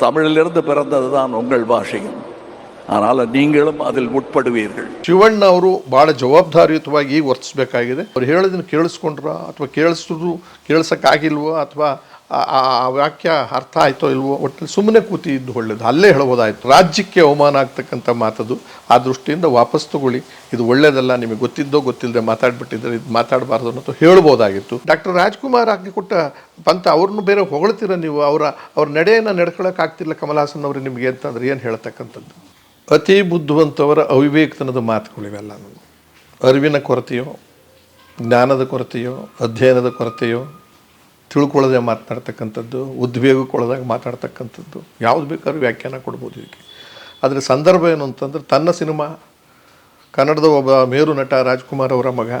தமிழிலிருந்து பிறந்தது தான் உங்கள் பாஷையும் ஆனால் நீங்களும் அதில் உட்படுவீர்கள் ಶಿವಣ್ಣ ಅವರು ಬಹಳ ಜವಾಬ್ದಾರಿಯುತವಾಗಿ ವರ್ತಿಸಬೇಕಾಗಿದೆ ಅವ್ರು ಹೇಳೋದನ್ನ ಕೇಳಿಸ್ಕೊಂಡ್ರ ಅಥವಾ ಕೇಳಿಸಿದ್ರು ಕೇಳಿಸೋಕ್ಕಾಗಿಲ್ವೋ ಅಥವಾ ಆ- ವಾಕ್ಯ ಅರ್ಥ ಆಯಿತೋ ಇಲ್ವೋ ಒಟ್ಟು ಸುಮ್ಮನೆ ಕೂತಿದ್ದು ಒಳ್ಳೇದು. ಅಲ್ಲೇ ಹೇಳ್ಬೋದಾಯಿತು ರಾಜ್ಯಕ್ಕೆ ಅವಮಾನ ಆಗ್ತಕ್ಕಂಥ ಮಾತದು ಆ ದೃಷ್ಟಿಯಿಂದ ವಾಪಸ್ ತಗೊಳ್ಳಿ. ಇದು ಒಳ್ಳೇದಲ್ಲ, ನಿಮಗೆ ಗೊತ್ತಿದ್ದೋ ಗೊತ್ತಿಲ್ಲದೆ ಮಾತಾಡ್ಬಿಟ್ಟಿದ್ರೆ ಇದು ಮಾತಾಡಬಾರ್ದು ಅನ್ನೋದು ಹೇಳ್ಬೋದಾಗಿತ್ತು ಡಾಕ್ಟರ್ ರಾಜ್ಕುಮಾರ್ ಆಗಿ ಕೊಟ್ಟ ಪಂತ ಅವ್ರನ್ನ ಬೇರೆ ಹೊಗಳ್ತೀರ ನೀವು? ಅವರ, ಅವ್ರ ನಡೆಯನ್ನು ನಡ್ಕೊಳಕ್ಕಾಗ್ತಿಲ್ಲ ಕಮಲಾಸನ್ ಅವರು ನಿಮಗೆ ಅಂತಂದ್ರೆ ಏನು ಹೇಳ್ತಕ್ಕಂಥದ್ದು? ಅತಿ ಬುದ್ಧಿವಂತವರ ಅವಿವೇಕತನದ ಮಾತುಗಳಿವೆಲ್ಲ. ಅರಿವಿನ ಕೊರತೆಯೋ, ಜ್ಞಾನದ ಕೊರತೆಯೋ, ಅಧ್ಯಯನದ ಕೊರತೆಯೋ ತಿಳ್ಕೊಳ್ಳದೆ ಮಾತನಾಡ್ತಕ್ಕಂಥದ್ದು ಉದ್ವೇಗಕ್ಕೊಳದಾಗ ಮಾತಾಡ್ತಕ್ಕಂಥದ್ದು ಯಾವ್ದು ಬೇಕಾದ್ರೂ ವ್ಯಾಖ್ಯಾನ ಕೊಡ್ಬೋದು ಇದಕ್ಕೆ. ಆದರೆ ಸಂದರ್ಭ ಏನು ಅಂತಂದ್ರೆ, ತನ್ನ ಸಿನಿಮಾ, ಕನ್ನಡದ ಒಬ್ಬ ಮೇರು ನಟ ರಾಜ್ಕುಮಾರ್ ಅವರ ಮಗ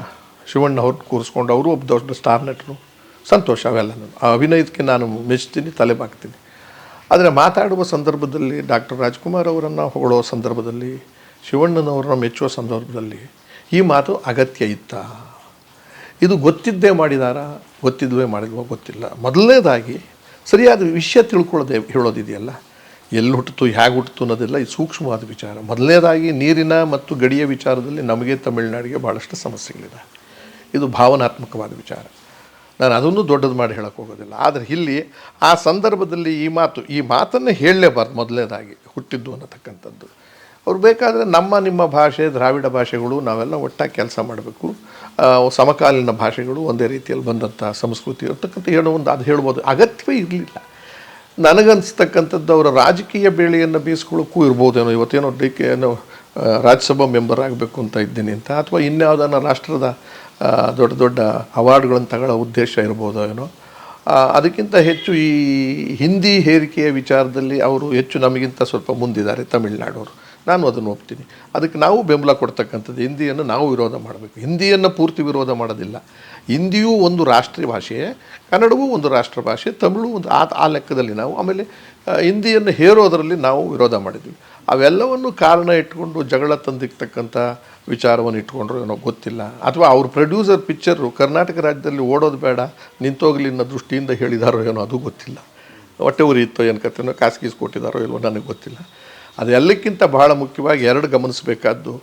ಶಿವಣ್ಣ ಅವ್ರನ್ನ ಕೂರಿಸ್ಕೊಂಡು ಅವರು ಒಬ್ಬ ದೊಡ್ಡ ಸ್ಟಾರ್ ನಟರು. ಸಂತೋಷ ಅವೆಲ್ಲ ನಾನು. ಆ ಅಭಿನಯಕ್ಕೆ ನಾನು ಮೆಚ್ತೀನಿ, ತಲೆ ಬಾಗ್ತೀನಿ ಆದರೆ ಮಾತಾಡುವ ಸಂದರ್ಭದಲ್ಲಿ ಡಾಕ್ಟರ್ ರಾಜ್ಕುಮಾರ್ ಅವರನ್ನು ಹೊಗಳೋ ಸಂದರ್ಭದಲ್ಲಿ, ಶಿವಣ್ಣನವರನ್ನ ಮೆಚ್ಚುವ ಸಂದರ್ಭದಲ್ಲಿ ಈ ಮಾತು ಅಗತ್ಯ ಇತ್ತಾ? ಇದು ಗೊತ್ತಿದ್ದೇ ಮಾಡಿದಾರಾ? ಗೊತ್ತಿದ್ವೇ ಮಾಡಿಲ್ವೋ ಗೊತ್ತಿಲ್ಲ. ಮೊದಲನೇದಾಗಿ ಸರಿಯಾದ ವಿಷಯ ತಿಳ್ಕೊಳ್ಳೋದೆ ಹೇಳೋದಿದೆಯಲ್ಲ. ಎಲ್ಲಿ ಹುಟ್ಟಿತು ಹೇಗೆ ಹುಟ್ಟಿತು ಅನ್ನೋದೆಲ್ಲ ಇದು ಸೂಕ್ಷ್ಮವಾದ ವಿಚಾರ. ಮೊದಲನೇದಾಗಿ ನೀರಿನ ಮತ್ತು ಗಡಿಯ ವಿಚಾರದಲ್ಲಿ ನಮಗೆ ತಮಿಳುನಾಡಿಗೆ ಭಾಳಷ್ಟು ಸಮಸ್ಯೆಗಳಿದೆ. ಇದು ಭಾವನಾತ್ಮಕವಾದ ವಿಚಾರ. ನಾನು ಅದನ್ನು ದೊಡ್ಡದು ಮಾಡಿ ಹೇಳೋಕ್ಕೋಗೋದಿಲ್ಲ ಆದರೆ ಇಲ್ಲಿ ಆ ಸಂದರ್ಭದಲ್ಲಿ ಈ ಮಾತು, ಈ ಮಾತನ್ನು ಹೇಳಲೇಬಾರ್ದು ಮೊದಲನೇದಾಗಿ. ಹುಟ್ಟಿದ್ದು ಅನ್ನತಕ್ಕಂಥದ್ದು. ಅವ್ರು ಬೇಕಾದರೆ ನಮ್ಮ ನಿಮ್ಮ ಭಾಷೆ, ದ್ರಾವಿಡ ಭಾಷೆಗಳು ನಾವೆಲ್ಲ ಒಟ್ಟಾಗಿ ಕೆಲಸ ಮಾಡಬೇಕು. ಸಮಕಾಲೀನ ಭಾಷೆಗಳು ಒಂದೇ ರೀತಿಯಲ್ಲಿ ಬಂದಂಥ ಸಂಸ್ಕೃತಿ. ಇರ್ತಕ್ಕಂಥ ಹೇಳೋ ಒಂದು ಅದು ಹೇಳ್ಬೋದು. ಅಗತ್ಯವೇ ಇರಲಿಲ್ಲ. ನನಗನ್ಸ್ತಕ್ಕಂಥದ್ದು ಅವರ ರಾಜಕೀಯ ಬೇಳೆಯನ್ನು ಬೀಸ್ಕೊಳ್ಳೋಕ್ಕೂ ಇರ್ಬೋದೇನೋ, ಇವತ್ತೇನೋ ಡಿ ಕೆ ಏನೋ ರಾಜ್ಯಸಭಾ ಮೆಂಬರ್ ಆಗಬೇಕು ಅಂತ ಇದ್ದೀನಿ ಅಂತ. ಅಥವಾ ಇನ್ಯಾವುದನ್ನು ರಾಷ್ಟ್ರದ ದೊಡ್ಡ ದೊಡ್ಡ ಅವಾರ್ಡ್ಗಳನ್ನು ತಗೊಳ್ಳೋ ಉದ್ದೇಶ ಇರ್ಬೋದೋ ಏನೋ. ಅದಕ್ಕಿಂತ ಹೆಚ್ಚು ಈ ಹಿಂದಿ ಹೇರಿಕೆಯ ವಿಚಾರದಲ್ಲಿ ಅವರು ಹೆಚ್ಚು ನಮಗಿಂತ ಸ್ವಲ್ಪ ಮುಂದಿದ್ದಾರೆ ತಮಿಳುನಾಡವರು. ನಾನು ಅದನ್ನು ಒಪ್ತೀನಿ. ಅದಕ್ಕೆ ನಾವು ಬೆಂಬಲ ಕೊಡ್ತಕ್ಕಂಥದ್ದು ಹಿಂದಿಯನ್ನು ನಾವು ವಿರೋಧ ಮಾಡಬೇಕು. ಹಿಂದಿಯನ್ನು ಪೂರ್ತಿ ವಿರೋಧ ಮಾಡೋದಿಲ್ಲ. ಹಿಂದಿಯೂ ಒಂದು ರಾಷ್ಟ್ರೀಯ ಭಾಷೆ, ಕನ್ನಡವೂ ಒಂದು ರಾಷ್ಟ್ರ ಭಾಷೆ, ತಮಿಳು ಒಂದು ಆ ಆ ಲೆಕ್ಕದಲ್ಲಿ ನಾವು ಆಮೇಲೆ ಹಿಂದಿಯನ್ನು ಹೇರೋದರಲ್ಲಿ ನಾವು ವಿರೋಧ ಮಾಡಿದ್ವಿ. ಅವೆಲ್ಲವನ್ನು ಕಾರಣ ಇಟ್ಕೊಂಡು ಜಗಳ ತಂದಿರ್ತಕ್ಕಂಥ ವಿಚಾರವನ್ನು ಇಟ್ಕೊಂಡ್ರು ಏನೋ ಗೊತ್ತಿಲ್ಲ. ಅಥವಾ ಅವ್ರ ಪ್ರೊಡ್ಯೂಸರ್ ಪಿಕ್ಚರು ಕರ್ನಾಟಕ ರಾಜ್ಯದಲ್ಲಿ ಓಡೋದು ಬೇಡ, ನಿಂತೋಗಲಿ ಅನ್ನೋ ದೃಷ್ಟಿಯಿಂದ ಹೇಳಿದಾರೋ ಏನೋ ಅದು ಗೊತ್ತಿಲ್ಲ. ಹೊಟ್ಟೆ ಉರಿ ಇತ್ತೋ ಏನು ಕತೆನೋ ಕಾಸ್ಗೀಸ್ ಗೀಸು ಕೊಟ್ಟಿದ್ದಾರೋ ಇಲ್ವೋ ನನಗೆ ಗೊತ್ತಿಲ್ಲ. ಅದೆಲ್ಲಕ್ಕಿಂತ ಬಹಳ ಮುಖ್ಯವಾಗಿ ಎರಡು ಗಮನಿಸಬೇಕಾದ್ದು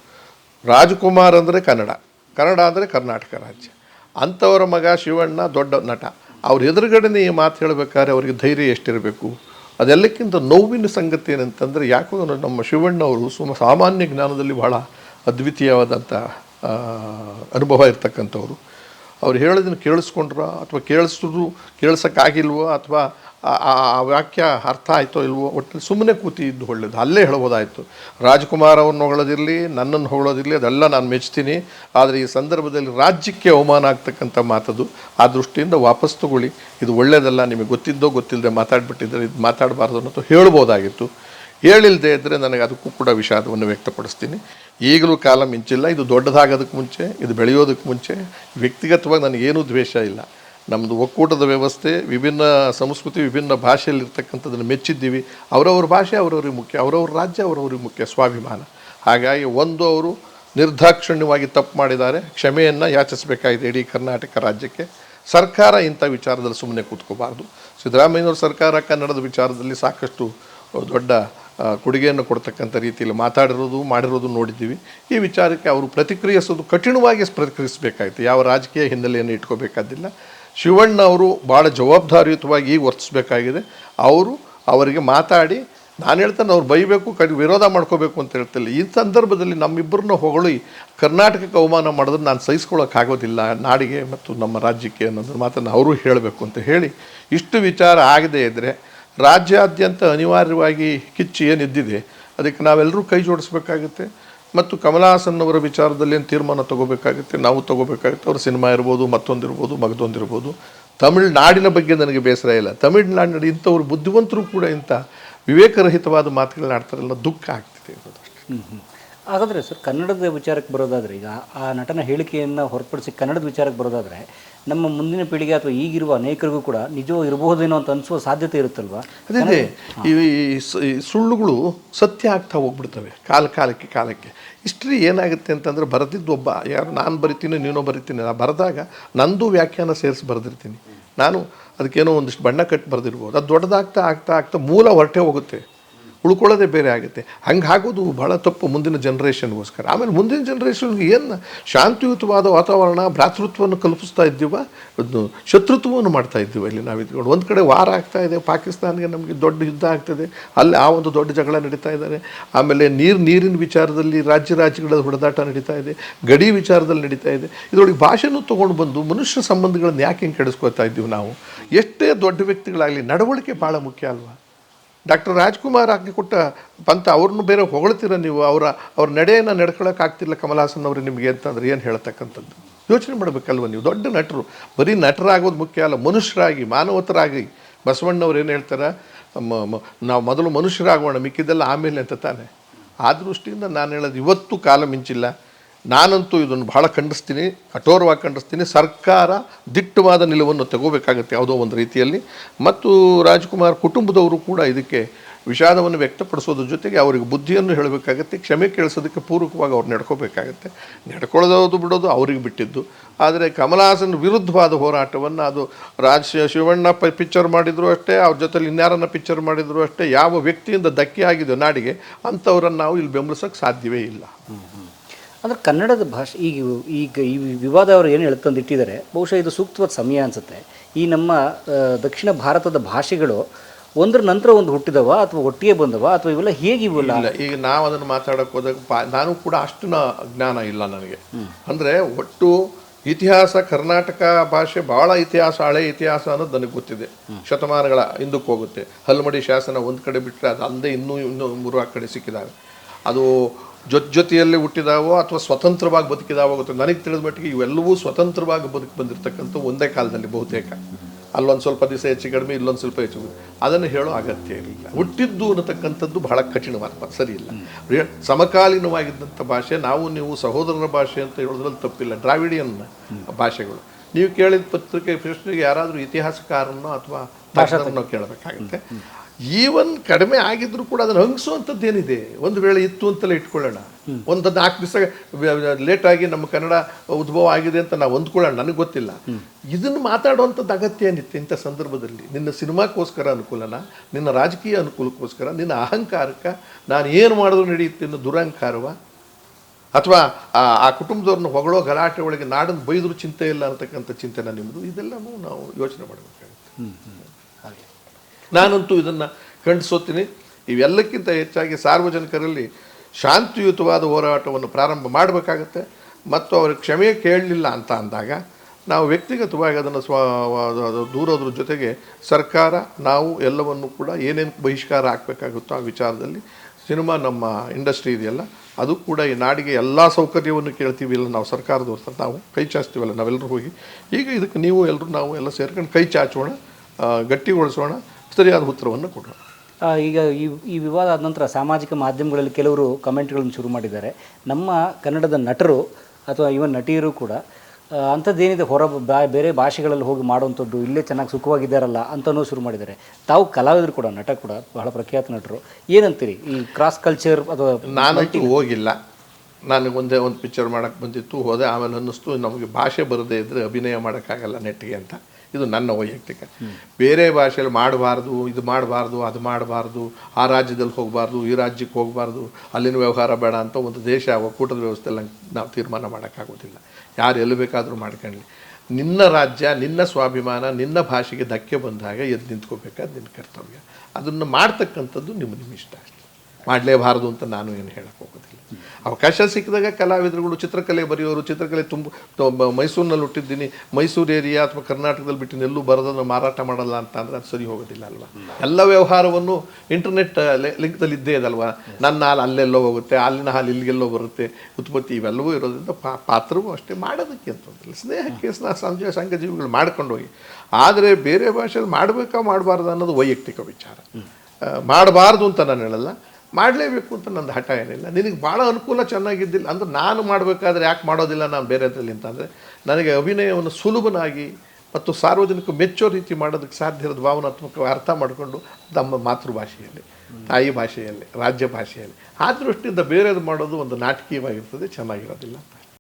ರಾಜ್ಕುಮಾರ್ ಅಂದರೆ ಕನ್ನಡ ಕನ್ನಡ ಅಂದರೆ ಕರ್ನಾಟಕ ರಾಜ್ಯ. ಅಂಥವರ ಮಗ ಶಿವಣ್ಣ ದೊಡ್ಡ ನಟ. ಅವ್ರ ಎದುರುಗಡೆನೇ ಈ ಮಾತು ಹೇಳಬೇಕಾದ್ರೆ ಅವರಿಗೆ ಧೈರ್ಯ ಎಷ್ಟಿರಬೇಕು? ಅದೆಲ್ಲಕ್ಕಿಂತ ನೋವಿನ ಸಂಗತಿ ಏನಂತಂದರೆ ಯಾಕೋ ನಮ್ಮ ಶಿವಣ್ಣ ಅವರು ಸುಮ ಸಾಮಾನ್ಯ ಜ್ಞಾನದಲ್ಲಿ ಬಹಳ ಅದ್ವಿತೀಯವಾದಂಥ ಅನುಭವ ಇರ್ತಕ್ಕಂಥವ್ರು. ಅವ್ರು ಹೇಳೋದನ್ನು ಕೇಳಿಸ್ಕೊಂಡ್ರ ಅಥವಾ ಕೇಳಿಸಿದ್ರು ಕೇಳಿಸೋಕ್ಕಾಗಿಲ್ವೋ ಅಥವಾ ಆ- ವಾಕ್ಯ ಅರ್ಥ ಆಯಿತೋ ಇಲ್ವೋ ಒಟ್ಟಿನಲ್ಲಿ ಸುಮ್ಮನೆ ಕೂತಿದ್ದು ಒಳ್ಳೇದು. ಅಲ್ಲೇ ಹೇಳ್ಬೋದಾಯಿತು ರಾಜ್ಕುಮಾರ್ ಅವ್ರನ್ನ ಹೊಗಳೋದಿರಲಿ, ನನ್ನನ್ನು ಹೊಗಳೋದಿರಲಿ, ಅದೆಲ್ಲ ನಾನು ಮೆಚ್ತೀನಿ. ಆದರೆ ಈ ಸಂದರ್ಭದಲ್ಲಿ ರಾಜ್ಯಕ್ಕೆ ಅವಮಾನ ಆಗ್ತಕ್ಕಂಥ ಮಾತದು, ಆ ದೃಷ್ಟಿಯಿಂದ ವಾಪಸ್ ತಗೊಳ್ಳಿ. ಇದು ಒಳ್ಳೇದಲ್ಲ, ನಿಮಗೆ ಗೊತ್ತಿದ್ದೋ ಗೊತ್ತಿಲ್ಲದೆ ಮಾತಾಡ್ಬಿಟ್ಟಿದ್ರೆ ಇದು ಮಾತಾಡಬಾರ್ದು ಅನ್ನೋದು ಹೇಳ್ಬೋದಾಗಿತ್ತು. ಹೇಳಿಲ್ಲದೆ ಇದ್ದರೆ ನನಗೆ ಅದಕ್ಕೂ ಕೂಡ ವಿಷಾದವನ್ನು ವ್ಯಕ್ತಪಡಿಸ್ತೀನಿ. ಈಗಲೂ ಕಾಲ ಮಿಂಚಿಲ್ಲ, ಇದು ದೊಡ್ಡದಾಗೋದಕ್ಕೆ ಮುಂಚೆ, ಇದು ಬೆಳೆಯೋದಕ್ಕೆ ಮುಂಚೆ, ವ್ಯಕ್ತಿಗತವಾಗಿ ನನಗೇನೂ ದ್ವೇಷ ಇಲ್ಲ. ನಮ್ಮದು ಒಕ್ಕೂಟದ ವ್ಯವಸ್ಥೆ, ವಿಭಿನ್ನ ಸಂಸ್ಕೃತಿ, ವಿಭಿನ್ನ ಭಾಷೆಯಲ್ಲಿರ್ತಕ್ಕಂಥದ್ದನ್ನು ಮೆಚ್ಚಿದ್ದೀವಿ. ಅವರವ್ರ ಭಾಷೆ ಅವರವ್ರಿಗೆ ಮುಖ್ಯ, ಅವರವ್ರ ರಾಜ್ಯ ಅವರವ್ರಿಗೆ ಮುಖ್ಯ, ಸ್ವಾಭಿಮಾನ. ಹಾಗಾಗಿ ಒಂದು ಅವರು ನಿರ್ದಾಕ್ಷಿಣ್ಯವಾಗಿ ತಪ್ಪು ಮಾಡಿದ್ದಾರೆ. ಕ್ಷಮೆಯನ್ನು ಯಾಚಿಸಬೇಕಾಗಿದೆ ಇಡೀ ಕರ್ನಾಟಕ ರಾಜ್ಯಕ್ಕೆ. ಸರ್ಕಾರ ಇಂಥ ವಿಚಾರದಲ್ಲಿ ಸುಮ್ಮನೆ ಕೂತ್ಕೋಬಾರ್ದು. ಸಿದ್ದರಾಮಯ್ಯನವ್ರ ಸರ್ಕಾರ ಕನ್ನಡದ ವಿಚಾರದಲ್ಲಿ ಸಾಕಷ್ಟು ದೊಡ್ಡ ಕೊಡುಗೆಯನ್ನು ಕೊಡ್ತಕ್ಕಂಥ ರೀತಿಯಲ್ಲಿ ಮಾತಾಡಿರೋದು, ಮಾಡಿರೋದು ನೋಡಿದ್ದೀವಿ. ಈ ವಿಚಾರಕ್ಕೆ ಅವರು ಪ್ರತಿಕ್ರಿಯಿಸೋದು ಕಠಿಣವಾಗಿ ಪ್ರತಿಕ್ರಿಯಿಸಬೇಕಾಯಿತು. ಯಾವ ರಾಜಕೀಯ ಹಿನ್ನೆಲೆಯನ್ನು ಇಟ್ಕೋಬೇಕಾದಿಲ್ಲ ಶಿವಣ್ಣ ಅವರು ಭಾಳ ಜವಾಬ್ದಾರಿಯುತವಾಗಿ ಈಗ ವರ್ತಿಸಬೇಕಾಗಿದೆ. ಅವರು ಅವರಿಗೆ ಮಾತಾಡಿ, ನಾನು ಹೇಳ್ತಾನೆ ಅವ್ರು ಬೈಬೇಕು ಕಡಿ ವಿರೋಧ ಮಾಡ್ಕೋಬೇಕು ಅಂತ ಹೇಳ್ತಿಲ್ಲ. ಈ ಸಂದರ್ಭದಲ್ಲಿ ನಮ್ಮಿಬ್ಬರನ್ನ ಹೊಗಳಿ ಕರ್ನಾಟಕಕ್ಕೆ ಅವಮಾನ ಮಾಡಿದ್ರೆ ನಾನು ಸಹಿಸ್ಕೊಳ್ಳೋಕ್ಕಾಗೋದಿಲ್ಲ, ನಾಡಿಗೆ ಮತ್ತು ನಮ್ಮ ರಾಜ್ಯಕ್ಕೆ ಅನ್ನೋದ್ರ ಮಾತನ್ನು ಅವರು ಹೇಳಬೇಕು ಅಂತ ಹೇಳಿ ಇಷ್ಟು ವಿಚಾರ ಆಗದೇ ಇದ್ದರೆ ರಾಜ್ಯಾದ್ಯಂತ ಅನಿವಾರ್ಯವಾಗಿ ಕಿಚ್ಚು ಏನಿದ್ದಿದೆ, ಅದಕ್ಕೆ ನಾವೆಲ್ಲರೂ ಕೈ ಜೋಡಿಸ್ಬೇಕಾಗುತ್ತೆ. ಮತ್ತು ಕಮಲಾಸನ್ನವರ ವಿಚಾರದಲ್ಲಿ ಏನು ತೀರ್ಮಾನ ತಗೋಬೇಕಾಗುತ್ತೆ ನಾವು ತಗೋಬೇಕಾಗುತ್ತೆ ಅವ್ರ ಸಿನಿಮಾ ಇರ್ಬೋದು ಮತ್ತೊಂದಿರ್ಬೋದು ಮಗದೊಂದಿರ್ಬೋದು ತಮಿಳುನಾಡಿನ ಬಗ್ಗೆ ನನಗೆ ಬೇಸರ ಇಲ್ಲ ತಮಿಳುನಾಡಿನಲ್ಲಿ ಇಂಥವ್ರು ಬುದ್ಧಿವಂತರು ಕೂಡ ಇಂಥ ವಿವೇಕರಹಿತವಾದ ಮಾತುಗಳನ್ನ ಆಡ್ತಾರಲ್ಲ ದುಃಖ ಆಗ್ತಿದೆ ಅನ್ನೋದು ಅಷ್ಟೇ. ಹ್ಮ್, ಹ್ಮ್. ಹಾಗಾದ್ರೆ ಸರ್ ಕನ್ನಡದ ವಿಚಾರಕ್ಕೆ ಬರೋದಾದ್ರೆ ಈಗ ಆ ನಟನ ಹೇಳಿಕೆಯನ್ನು ಹೊರತುಪಡಿಸಿ ಕನ್ನಡದ ವಿಚಾರಕ್ಕೆ ಬರೋದಾದರೆ ನಮ್ಮ ಮುಂದಿನ ಪೀಳಿಗೆ ಅಥವಾ ಈಗಿರುವ ಅನೇಕರಿಗೂ ಕೂಡ ನಿಜವೂ ಇರಬಹುದೇನೋ ಅಂತ ಅನಿಸುವ ಸಾಧ್ಯತೆ ಇರುತ್ತಲ್ವಾ? ಅದೇ ಈ ಸುಳ್ಳುಗಳು ಸತ್ಯ ಆಗ್ತಾ ಹೋಗ್ಬಿಡ್ತವೆ ಕಾಲ ಕಾಲಕ್ಕೆ ಕಾಲಕ್ಕೆ. ಹಿಸ್ಟ್ರಿ ಏನಾಗುತ್ತೆ ಅಂತಂದ್ರೆ ಬರೆದಿದ್ದು ಒಬ್ಬ ಯಾರು ನಾನು ಬರಿತೀನಿ ನೀನೋ ಬರಿತೀನಿ. ನಾನು ಬರೆದಾಗ ನಂದು ವ್ಯಾಖ್ಯಾನ ಸೇರಿಸಿ ಬರೆದಿರ್ತೀನಿ. ನಾನು ಅದಕ್ಕೇನೋ ಒಂದಿಷ್ಟು ಬಣ್ಣ ಕಟ್ಟಿ ಬರೆದಿರ್ಬೋದು. ಅದು ದೊಡ್ಡದಾಗ್ತಾ ಆಗ್ತಾ ಆಗ್ತಾ ಮೂಲ ಹೊರಟೆ ಹೋಗುತ್ತೆ. ಉಳ್ಕೊಳ್ಳೋದೇ ಬೇರೆ ಆಗುತ್ತೆ. ಹಂಗೆ ಹಾಕೋದು ಭಾಳ ತಪ್ಪು ಮುಂದಿನ ಜನ್ರೇಷನ್ಗೋಸ್ಕರ ಆಮೇಲೆ ಮುಂದಿನ ಜನ್ರೇಷನ್ಗೆ ಏನು ಶಾಂತಿಯುತವಾದ ವಾತಾವರಣ, ಭ್ರಾತೃತ್ವವನ್ನು ಕಲ್ಪಿಸ್ತಾ ಇದ್ದೀವ? ಶತ್ರುತ್ವವನ್ನು ಮಾಡ್ತಾ ಇದ್ದೀವಿ ಇಲ್ಲಿ ನಾವು ಇದ್ಕೊಂಡು. ಒಂದು ಕಡೆ ವಾರ ಆಗ್ತಾ ಇದೆ, ಪಾಕಿಸ್ತಾನ್ಗೆ ನಮಗೆ ದೊಡ್ಡ ಯುದ್ಧ ಆಗ್ತದೆ. ಅಲ್ಲಿ ಆ ಒಂದು ದೊಡ್ಡ ಜಗಳ ನಡೀತಾ ಇದ್ದಾರೆ. ಆಮೇಲೆ ನೀರು, ನೀರಿನ ವಿಚಾರದಲ್ಲಿ ರಾಜ್ಯ, ರಾಜ್ಯಗಳ ಹೊಡೆದಾಟ ನಡೀತಾ ಇದೆ. ಗಡಿ ವಿಚಾರದಲ್ಲಿ ನಡೀತಾ ಇದೆ. ಇದರೊಳಗೆ ಭಾಷೆನೂ ತೊಗೊಂಡು ಬಂದು ಮನುಷ್ಯ ಸಂಬಂಧಗಳನ್ನು ಯಾಕೆ ಹಿಂಗೆ ಕೆಡಿಸ್ಕೊತಾ ಇದ್ದೀವಿ ನಾವು? ಎಷ್ಟೇ ದೊಡ್ಡ ವ್ಯಕ್ತಿಗಳಾಗಲಿ ನಡವಳಿಕೆ ಭಾಳ ಮುಖ್ಯ ಅಲ್ವಾ? ಡಾಕ್ಟರ್ ರಾಜ್ಕುಮಾರ್ ಆಗಿ ಕೊಟ್ಟ ಪಂತ ಅವ್ರನ್ನ ಬೇರೆ ಹೊಗಳ್ತೀರ ನೀವು? ಅವರ, ಅವ್ರ ನಡೆಯನ್ನು ನಡ್ಕೊಳಕ್ಕೆ ಆಗ್ತಿಲ್ಲ ಕಮಲ್ ಹಾಸನ್ ಅವರು ನಿಮಗೆ ಅಂತಂದ್ರೆ ಏನು ಹೇಳ್ತಕ್ಕಂಥದ್ದು? ಯೋಚನೆ ಮಾಡಬೇಕಲ್ವ ನೀವು? ದೊಡ್ಡ ನಟರು. ಬರೀ ನಟರಾಗೋದು ಮುಖ್ಯ ಅಲ್ಲ, ಮನುಷ್ಯರಾಗಿ, ಮಾನವತರಾಗಿ. ಬಸವಣ್ಣವ್ರು ಏನು ಹೇಳ್ತಾರೆ? ನಾವು ಮೊದಲು ಮನುಷ್ಯರಾಗೋಣ, ಮಿಕ್ಕಿದ್ದೆಲ್ಲ ಆಮೇಲೆ ಅಂತ ತಾನೆ. ಆ ದೃಷ್ಟಿಯಿಂದ ನಾನು ಹೇಳೋದು ಇವತ್ತು ಕಾಲ ಮಿಂಚಿಲ್ಲ. ನಾನಂತೂ ಇದನ್ನು ಬಹಳ ಖಂಡಿಸ್ತೀನಿ, ಕಠೋರವಾಗಿ ಖಂಡಿಸ್ತೀನಿ. ಸರ್ಕಾರ ದಿಟ್ಟವಾದ ನಿಲುವನ್ನು ತಗೋಬೇಕಾಗತ್ತೆ ಯಾವುದೋ ಒಂದು ರೀತಿಯಲ್ಲಿ. ಮತ್ತು ರಾಜ್ಕುಮಾರ್ ಕುಟುಂಬದವರು ಕೂಡ ಇದಕ್ಕೆ ವಿಷಾದವನ್ನು ವ್ಯಕ್ತಪಡಿಸೋದ್ರ ಜೊತೆಗೆ ಅವರಿಗೆ ಬುದ್ಧಿಯನ್ನು ಹೇಳಬೇಕಾಗತ್ತೆ, ಕ್ಷಮೆ ಕೇಳಿಸೋದಕ್ಕೆ ಪೂರಕವಾಗಿ ಅವ್ರು ನಡ್ಕೋಬೇಕಾಗತ್ತೆ. ನಡ್ಕೊಳ್ಳೋದು ಬಿಡೋದು ಅವ್ರಿಗೆ ಬಿಟ್ಟಿದ್ದು. ಆದರೆ ಕಮಲಹಾಸನ್ ವಿರುದ್ಧವಾದ ಹೋರಾಟವನ್ನು ಅದು ರಾಜ್ ಶಿವಣ್ಣ ಪಿಕ್ಚರ್ ಮಾಡಿದ್ರು ಅಷ್ಟೇ, ಅವ್ರ ಜೊತೆಲಿ ಇನ್ಯಾರನ್ನ ಪಿಕ್ಚರ್ ಮಾಡಿದ್ರು ಅಷ್ಟೇ, ಯಾವ ವ್ಯಕ್ತಿಯಿಂದ ಧಕ್ಕೆ ಆಗಿದೆ ನಾಡಿಗೆ ಅಂಥವ್ರನ್ನು ನಾವು ಇಲ್ಲಿ ಬೆಂಬಲಿಸೋಕ್ಕೆ ಸಾಧ್ಯವೇ ಇಲ್ಲ. ಅಂದರೆ ಕನ್ನಡದ ಭಾಷೆ ಈಗ ಈಗ ಈ ವಿವಾದ ಅವರು ಏನು ಹೇಳ್ತಂದಿಟ್ಟಿದ್ದಾರೆ ಬಹುಶಃ ಇದು ಸೂಕ್ತವಾದ ಸಮಯ ಅನಿಸುತ್ತೆ. ಈ ನಮ್ಮ ದಕ್ಷಿಣ ಭಾರತದ ಭಾಷೆಗಳು ಒಂದ್ರ ನಂತರ ಒಂದು ಹುಟ್ಟಿದವ ಅಥವಾ ಒಟ್ಟಿಗೆ ಬಂದವ ಅಥವಾ ಇವೆಲ್ಲ ಹೇಗೆ ಇವೆಲ್ಲ ಈಗ ನಾವು ಅದನ್ನು ಮಾತಾಡೋಕೆ ಹೋದಾಗ ಪಾ ನಾನು ಕೂಡ ಅಷ್ಟು ಜ್ಞಾನ ಇಲ್ಲ ನನಗೆ. ಅಂದರೆ ಒಟ್ಟು ಇತಿಹಾಸ ಕರ್ನಾಟಕ ಭಾಷೆ ಬಹಳ ಇತಿಹಾಸ ಹಳೆ ಇತಿಹಾಸ ಅನ್ನೋದು ನನಗೆ ಗೊತ್ತಿದೆ. ಶತಮಾನಗಳ ಹಿಂದಕ್ಕೆ ಹೋಗುತ್ತೆ. ಹಲ್ಮಡಿ ಶಾಸನ ಒಂದು ಕಡೆ ಬಿಟ್ಟರೆ ಅದು ಅಲ್ಲದೆ ಇನ್ನೂ ಇನ್ನೂ ಮೂರು ಕಡೆ ಸಿಕ್ಕಿದ್ದಾವೆ ಅದು ಜೊತೆ ಜೊತೆಯಲ್ಲಿ ಹುಟ್ಟಿದಾವೋ ಅಥವಾ ಸ್ವತಂತ್ರವಾಗಿ ಬದುಕಿದಾವೋ ಗೊತ್ತಿಲ್ಲ. ನನಗೆ ತಿಳಿದ ಮಟ್ಟಿಗೆ ಇವೆಲ್ಲವೂ ಸ್ವತಂತ್ರವಾಗಿ ಬದುಕಿ ಬಂದಿರತಕ್ಕಂಥ ಒಂದೇ ಕಾಲದಲ್ಲಿ ಬಹುತೇಕ. ಅಲ್ಲೊಂದು ಸ್ವಲ್ಪ ದಿವಸ ಹೆಚ್ಚು ಕಡಿಮೆ ಇಲ್ಲೊಂದು ಸ್ವಲ್ಪ ಹೆಚ್ಚು. ಅದನ್ನು ಹೇಳೋ ಅಗತ್ಯ ಇಲ್ಲ ಹುಟ್ಟಿದ್ದು ಅನ್ನತಕ್ಕಂಥದ್ದು ಬಹಳ ಕಠಿಣವಾದ ಸರಿ ಇಲ್ಲ. ಸಮಕಾಲೀನವಾಗಿದ್ದಂಥ ಭಾಷೆ ನಾವು ನೀವು ಸಹೋದರರ ಭಾಷೆ ಅಂತ ಹೇಳೋದ್ರಲ್ಲಿ ತಪ್ಪಿಲ್ಲ. ದ್ರಾವಿಡಿಯನ್ ಭಾಷೆಗಳು. ನೀವು ಕೇಳಿದ ಪತ್ರಿಕೆ ಪ್ರಶ್ನೆಗೆ ಯಾರಾದರೂ ಇತಿಹಾಸಕಾರನೋ ಅಥವಾ ಭಾಷಾತಜ್ಞನೋ ಕೇಳಬೇಕಾಗುತ್ತೆ. ಈವನ್ ಕಡಿಮೆ ಆಗಿದ್ರು ಕೂಡ ಅದನ್ನು ಹಂಗಿಸುವಂಥದ್ದು ಏನಿದೆ? ಒಂದು ವೇಳೆ ಇತ್ತು ಅಂತಲೇ ಇಟ್ಕೊಳ್ಳೋಣ. ಒಂದು ನಾಲ್ಕು ದಿವಸ ಲೇಟಾಗಿ ನಮ್ಮ ಕನ್ನಡ ಉದ್ಭವ ಆಗಿದೆ ಅಂತ ನಾವು ಹೊಂದ್ಕೊಳ್ಳೋಣ. ನನಗೆ ಗೊತ್ತಿಲ್ಲ. ಇದನ್ನು ಮಾತಾಡುವಂಥದ್ದು ಅಗತ್ಯ ಏನಿತ್ತು ಇಂಥ ಸಂದರ್ಭದಲ್ಲಿ? ನಿನ್ನ ಸಿನಿಮಾಕ್ಕೋಸ್ಕರ ಅನುಕೂಲನ? ನಿನ್ನ ರಾಜಕೀಯ ಅನುಕೂಲಕ್ಕೋಸ್ಕರ? ನಿನ್ನ ಅಹಂಕಾರಕ್ಕೆ ನಾನು ಏನು ಮಾಡಿದ್ರು ನಡೆಯುತ್ತೆ ಅನ್ನೋ ದುರಹಂಕಾರವ? ಅಥವಾ ಆ ಆ ಕುಟುಂಬದವ್ರನ್ನ ಹೊಗಳೋ ಗಲಾಟೆ ಒಳಗೆ ನಾಡನ್ನು ಬೈದರೂ ಚಿಂತೆ ಇಲ್ಲ ಅಂತಕ್ಕಂಥ ಚಿಂತೆನ ನಿಮ್ಮದು ಇದೆಲ್ಲವೂ ನಾವು ಯೋಚನೆ ಮಾಡಬೇಕಾಗುತ್ತೆ. ಹಾಗೆ. ನಾನಂತೂ ಇದನ್ನು ಖಂಡಿಸುತ್ತೀನಿ ಇವೆಲ್ಲಕ್ಕಿಂತ ಹೆಚ್ಚಾಗಿ ಸಾರ್ವಜನಿಕರಲ್ಲಿ ಶಾಂತಿಯುತವಾದ ಹೋರಾಟವನ್ನು ಪ್ರಾರಂಭ ಮಾಡಬೇಕಾಗತ್ತೆ. ಮತ್ತು ಅವರು ಕ್ಷಮೆ ಕೇಳಲಿಲ್ಲ ಅಂತ ಅಂದಾಗ ನಾವು ವ್ಯಕ್ತಿಗತವಾಗಿ ಅದನ್ನು ಸ್ವ ದೂರೋದ್ರ ಜೊತೆಗೆ ಸರ್ಕಾರ, ನಾವು ಎಲ್ಲವನ್ನು ಕೂಡ ಏನೇನು ಬಹಿಷ್ಕಾರ ಹಾಕಬೇಕಾಗುತ್ತೋ ಆ ವಿಚಾರದಲ್ಲಿ ಸಿನಿಮಾ ನಮ್ಮ ಇಂಡಸ್ಟ್ರಿ ಇದೆಯಲ್ಲ, ಅದು ಕೂಡ ಈ ನಾಡಿಗೆ ಎಲ್ಲ ಸೌಕರ್ಯವನ್ನು ಕೇಳ್ತೀವಿ ಇಲ್ಲ ನಾವು ಸರ್ಕಾರದವ್ರ ನಾವು ಕೈ ಚಾಚ್ತೀವಲ್ಲ ನಾವೆಲ್ಲರೂ ಹೋಗಿ. ಈಗ ಇದಕ್ಕೆ ನೀವು ಎಲ್ಲರೂ ನಾವು ಎಲ್ಲ ಸೇರ್ಕೊಂಡು ಕೈ ಚಾಚೋಣ ಗಟ್ಟಿಗೊಳಿಸೋಣ. ಸರಿಯಾದ ಉತ್ತರವನ್ನು ಕೊಡೋಣ ಈಗ ಈ ಈ ವಿವಾದ ಆದ ನಂತರ ಸಾಮಾಜಿಕ ಮಾಧ್ಯಮಗಳಲ್ಲಿ ಕೆಲವರು ಕಮೆಂಟ್ಗಳನ್ನು ಶುರು ಮಾಡಿದ್ದಾರೆ. ನಮ್ಮ ಕನ್ನಡದ ನಟರು ಅಥವಾ ಇವನ್ ನಟಿಯರು ಕೂಡ ಅಂಥದ್ದೇನಿದೆ ಹೊರ ಬಾ- ಬೇರೆ ಭಾಷೆಗಳಲ್ಲಿ ಹೋಗಿ ಮಾಡುವಂಥದ್ದು ಇಲ್ಲೇ ಚೆನ್ನಾಗಿ ಸುಖವಾಗಿದ್ದಾರಲ್ಲ ಅಂತನೂ ಶುರು ಮಾಡಿದ್ದಾರೆ. ತಾವು ಕಲಾವಿದರು ಕೂಡ ನಟ ಕೂಡ ಬಹಳ ಪ್ರಖ್ಯಾತ ನಟರು. ಏನಂತೀರಿ ಈ ಕ್ರಾಸ್ ಕಲ್ಚರ್ ಅಥವಾ ನಾನು ಹೋಗಿಲ್ಲ. ನನಗೆ ಒಂದೇ ಒಂದು ಪಿಕ್ಚರ್ ಮಾಡೋಕ್ಕೆ ಬಂದಿತ್ತು ಹೋದೆ. ಆಮೇಲೆ ಅನ್ನಿಸ್ತು ನಮಗೆ ಭಾಷೆ ಬರದೇ ಇದ್ದರೆ ಅಭಿನಯ ಮಾಡೋಕ್ಕಾಗಲ್ಲ ನೆಟ್ಟಿಗೆ ಅಂತ. ಇದು ನನ್ನ ವೈಯಕ್ತಿಕ. ಬೇರೆ ಭಾಷೆಯಲ್ಲಿ ಮಾಡಬಾರ್ದು, ಇದು ಮಾಡಬಾರ್ದು, ಅದು ಮಾಡಬಾರ್ದು, ಆ ರಾಜ್ಯದಲ್ಲಿ ಹೋಗಬಾರ್ದು, ಈ ರಾಜ್ಯಕ್ಕೆ ಹೋಗಬಾರ್ದು, ಅಲ್ಲಿನ ವ್ಯವಹಾರ ಬೇಡ ಅಂತ ಒಂದು ದೇಶ ಒಕ್ಕೂಟದ ವ್ಯವಸ್ಥೆಯಲ್ಲಿ ನಾವು ತೀರ್ಮಾನ ಮಾಡೋಕ್ಕಾಗೋದಿಲ್ಲ. ಯಾರು ಎಲ್ಲಿ ಬೇಕಾದರೂ ಮಾಡ್ಕೊಳ್ಳಿ. ನಿನ್ನ ರಾಜ್ಯ, ನಿನ್ನ ಸ್ವಾಭಿಮಾನ, ನಿನ್ನ ಭಾಷೆಗೆ ಧಕ್ಕೆ ಬಂದಾಗ ಎದ್ದು ನಿಂತ್ಕೋಬೇಕಾದ ನಿನ್ನ ಕರ್ತವ್ಯ. ಅದನ್ನು ಮಾಡ್ತಕ್ಕಂಥದ್ದು ನಿಮ್ಮ ನಿಮ್ಮ ಇಷ್ಟ ಅಷ್ಟೇ. ಮಾಡಲೇಬಾರದು ಅಂತ ನಾನು ಏನು ಹೇಳಕ್ಕೆ ಹೋಗೋದಿಲ್ಲ. ಅವಕಾಶ ಸಿಕ್ಕಿದಾಗ ಕಲಾವಿದರುಗಳು ಚಿತ್ರಕಲೆ ಬರೆಯೋರು, ಚಿತ್ರಕಲೆ ತುಂಬ ಮೈಸೂರಿನಲ್ಲಿ ಹುಟ್ಟಿದ್ದೀನಿ, ಮೈಸೂರು ಏರಿಯಾ ಅಥವಾ ಕರ್ನಾಟಕದಲ್ಲಿ ಬಿಟ್ಟಿನ ಎಲ್ಲೂ ಬರೋದನ್ನು ಮಾರಾಟ ಮಾಡಲ್ಲ ಅಂತ ಅಂದರೆ ಅದು ಸರಿ ಹೋಗೋದಿಲ್ಲ ಅಲ್ವಾ? ಎಲ್ಲ ವ್ಯವಹಾರವನ್ನು ಇಂಟರ್ನೆಟ್ ಲಿಂಕ್ದಲ್ಲಿ ಇದ್ದೇ ಇದಲ್ವಾ? ನನ್ನ ಹಾಲು ಅಲ್ಲೆಲ್ಲೋ ಹೋಗುತ್ತೆ, ಹಾಲಿನ ಹಾಲು ಇಲ್ಲಿಗೆಲ್ಲೋ ಬರುತ್ತೆ, ಉತ್ಪತ್ತಿ ಇವೆಲ್ಲವೂ ಇರೋದ್ರಿಂದ ಪಾ, ಪಾತ್ರವೂ ಅಷ್ಟೇ ಮಾಡೋದಕ್ಕೆ ಅಂತಂದಿಲ್ಲ ಸ್ನೇಹಕ್ಕೆ ಸ್ನ, ಸಂಜೆ, ಸಂಘಜೀವಿಗಳು ಮಾಡ್ಕೊಂಡು ಹೋಗಿ. ಆದರೆ ಬೇರೆ ಭಾಷೆಯಲ್ಲಿ ಮಾಡಬೇಕಾ ಮಾಡಬಾರ್ದು ಅನ್ನೋದು ವೈಯಕ್ತಿಕ ವಿಚಾರ. ಮಾಡಬಾರ್ದು ಅಂತ ನಾನು ಹೇಳಲ್ಲ. ಮಾಡಲೇಬೇಕು ಅಂತ ನಂದು ಹಠ ಏನಿಲ್ಲ. ನಿನಗೆ ಭಾಳ ಅನುಕೂಲ ಚೆನ್ನಾಗಿದ್ದಿಲ್ಲ ಅಂದ್ರೆ ನಾನು ಮಾಡಬೇಕಾದ್ರೆ ಯಾಕೆ ಮಾಡೋದಿಲ್ಲ ನಾನು ಬೇರೆದ್ರಲ್ಲಿ ಅಂತಂದರೆ ನನಗೆ ಅಭಿನಯವನ್ನು ಸುಲಭನಾಗಿ ಮತ್ತು ಸಾರ್ವಜನಿಕ ಮೆಚ್ಚೋ ರೀತಿ ಮಾಡೋದಕ್ಕೆ ಸಾಧ್ಯ ಇರೋದು ಭಾವನಾತ್ಮಕ ಅರ್ಥ ಮಾಡಿಕೊಂಡು ನಮ್ಮ ಮಾತೃಭಾಷೆಯಲ್ಲಿ, ತಾಯಿ ಭಾಷೆಯಲ್ಲಿ, ರಾಜ್ಯ ಭಾಷೆಯಲ್ಲಿ. ಆ ದೃಷ್ಟಿಯಿಂದ ಬೇರೆದು ಮಾಡೋದು ಒಂದು ನಾಟಕೀಯವಾಗಿರ್ತದೆ, ಚೆನ್ನಾಗಿರೋದಿಲ್ಲ.